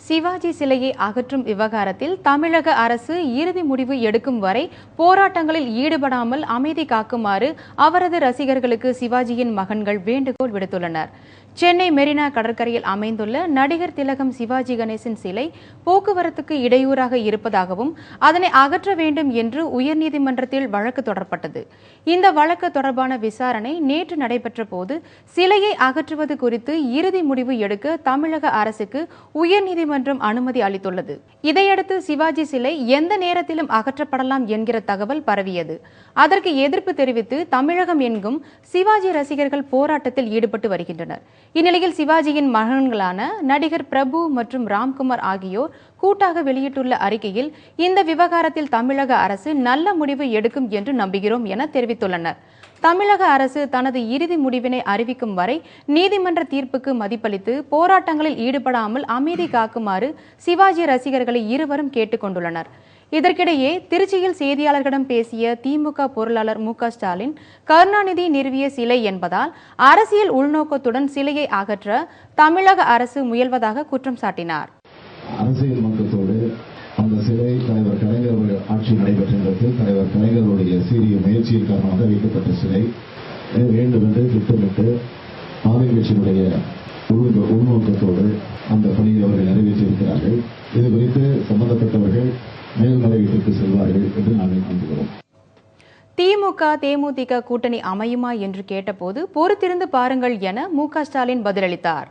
சிவாஜி சிலையை அகற்றும் விவகாரத்தில் தமிழக அரசு இறுதி முடிவு எடுக்கும் வரை போராட்டங்களில் ஈடுபடாமல் அமைதி காக்குமாறு அவரது ரசிகர்களுக்கு சிவாஜியின் மகன்கள் வேண்டுகோள் விடுத்துள்ளனர். சென்னை மெரினா கடற்கரையில் அமைந்துள்ள நடிகர் திலகம் சிவாஜி கணேசன் சிலை போக்குவரத்துக்கு இடையூறாக இருப்பதாகவும் அதனை அகற்ற வேண்டும் என்று உயர்நீதிமன்றத்தில் வழக்கு தொடரப்பட்டது. இந்த வழக்கு தொடர்பான விசாரணை நேற்று நடைபெற்ற போது சிலையை அகற்றுவது குறித்து இறுதி முடிவு எடுக்க தமிழக அரசுக்கு உயர்நீதி உயர்நீதிமன்றம் அனுமதி அளித்துள்ளது. இதையடுத்து சிவாஜி சிலை எந்த நேரத்திலும் அகற்றப்படலாம் என்கிற தகவல் பரவியது. அதற்கு எதிர்ப்பு தெரிவித்து தமிழகம் எங்கும் சிவாஜி ரசிகர்கள் போராட்டத்தில் ஈடுபட்டு வருகின்றனர். இந்நிலையில் சிவாஜியின் மகன்களான நடிகர் பிரபு மற்றும் ராம்குமார் ஆகியோர் கூட்டாக வெளியிட்டுள்ள அறிக்கையில் இந்த விவகாரத்தில் தமிழக அரசு நல்ல முடிவு எடுக்கும் என்று நம்புகிறோம் என தெரிவித்துள்ளனர். தமிழக அரசு தனது இறுதி முடிவினை அறிவிக்கும் வரை நீதிமன்ற தீர்ப்புக்கு மதிப்பளித்து போராட்டங்களில் ஈடுபடாமல் அமைதி காக்குமாறு சிவாஜி ரசிகர்களை இருவரும் கேட்டுக்கொண்டுள்ளனர். இதற்கிடையே திருச்சியில் செய்தியாளர்களிடம் பேசிய திமுக பொருளாளர் மு க ஸ்டாலின் கருணாநிதி நிறுவிய சிலை என்பதால் அரசியல் உள்நோக்கத்துடன் சிலையை அகற்ற தமிழக அரசு முயல்வதாக குற்றம் சாட்டினார். அரசியல் அந்த தலைவர் கலைஞர் ஆட்சி நடைபெற்ற இடத்தில் தலைவர் கலைஞருடைய சீரிய முயற்சியின் காரணமாக வைக்கப்பட்ட சிலை. வேண்டும் என்று திட்டமிட்டு ஆளுங்கட்சியினுடைய கட்சியினுடைய உள்நோக்கத்தோடு அந்த பணியை அவர்கள் நிறைவேற்றியிருக்கிறார்கள். இது குறித்து சம்பந்தப்பட்டவர்கள் மேல்முறையீட்டுக்கு செல்வார்கள் என்று நாங்கள் நம்புகிறோம். திமுக தேமுதிக கூட்டணி அமையுமா என்று கேட்டபோது பொறுத்திருந்து பாருங்கள் என மு க ஸ்டாலின் பதிலளித்தார்.